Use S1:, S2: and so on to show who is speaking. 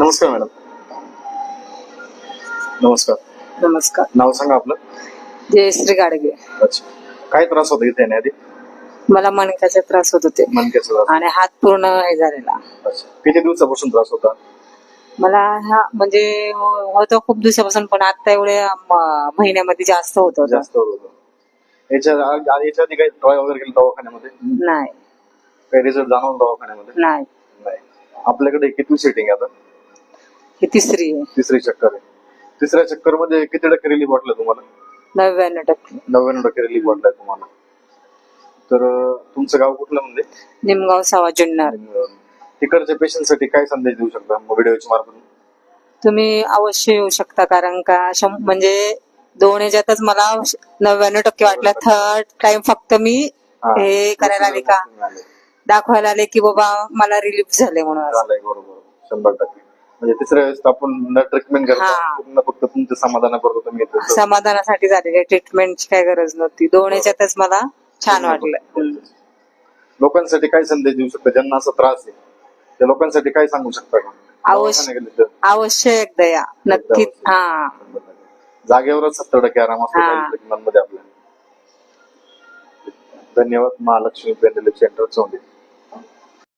S1: नमस्कार मॅडम. नमस्कार.
S2: नमस्कार.
S1: नाव सांगा आपलं.
S2: जयश्री गाडगे.
S1: अच्छा. काय त्रास होता इथे येण्याआधी?
S2: मला मणक्याचे त्रास होत होते.
S1: मनक्याचा त्रास.
S2: आणि हात पूर्ण हे झालेला.
S1: अच्छा. किती दिवसापासून त्रास होता?
S2: मला हा म्हणजे होतं खूप दिवसापासून पण आता एवढ्या म- महिन्यामध्ये जास्त होत होतं.
S1: जास्त होत होतं. याच्या आ- याच्या आधी काही ट्राय वगैरे केलं दवाखान्यामध्ये?
S2: नाही.
S1: काही रिझल्ट जाणवला दवाखान्यामध्ये?
S2: नाही.
S1: नाही. आपल्याकडे किती सेटिंग आहे आता?
S2: ही तिसरी आहे.
S1: तिसरी चक्कर आहे. तिसऱ्या चक्करमध्ये किती टक्के रिलीफ वाटलं तुम्हाला?
S2: नव्याण्णव टक्के.
S1: नव्याण्णव टक्के रिलीफ वाटलाय तुम्हाला. तर अं, तुमचं गाव कुठलं म्हणजे?
S2: निमगाव सावा जुन्नर.
S1: अं, तिकडच्या पेशंटसाठी काय संदेश देऊ शकता? व्हिडिओच्या मार्फत.
S2: तुम्ही अवश्य येऊ शकता कारण का शं- म्हणजे दोन ह्याच्यातच मला नव्याण्णव टक्के वाटलं. थर्ड टाइम फक्त मी
S1: हा.
S2: हे करायला आले का? दाखवायला आले की बाबा मला रिलीफ झाले म्हणून असं.
S1: झालंय बरोबर शंभर टक्के म्हणजे तिसऱ्या वेळेस आपण न ट्रीटमेंट करता
S2: हा.
S1: पूर्ण फक्त तुमच्या तुम्ही येतो
S2: समाधानासाठी झालेली ट्रीटमेंटची काय गरज नव्हती दोन ह्याच्यातच मला छान वाटलं.
S1: लोकांसाठी काय संदेश देऊ शकता ज्यांना असा त्रास आहे त्या लोकांसाठी काय सांगू शकता का
S2: अवश्य.
S1: दवाखान्यात गेले तर
S2: अवश्य एकदा या नक्कीच हा
S1: शंभर टक्के. जागेवरच सत्तर टक्के आराम असतो
S2: हा.
S1: काही मध्ये आपल्या धन्यवाद महालक्ष्मी पेंडल सेंटर चौंडी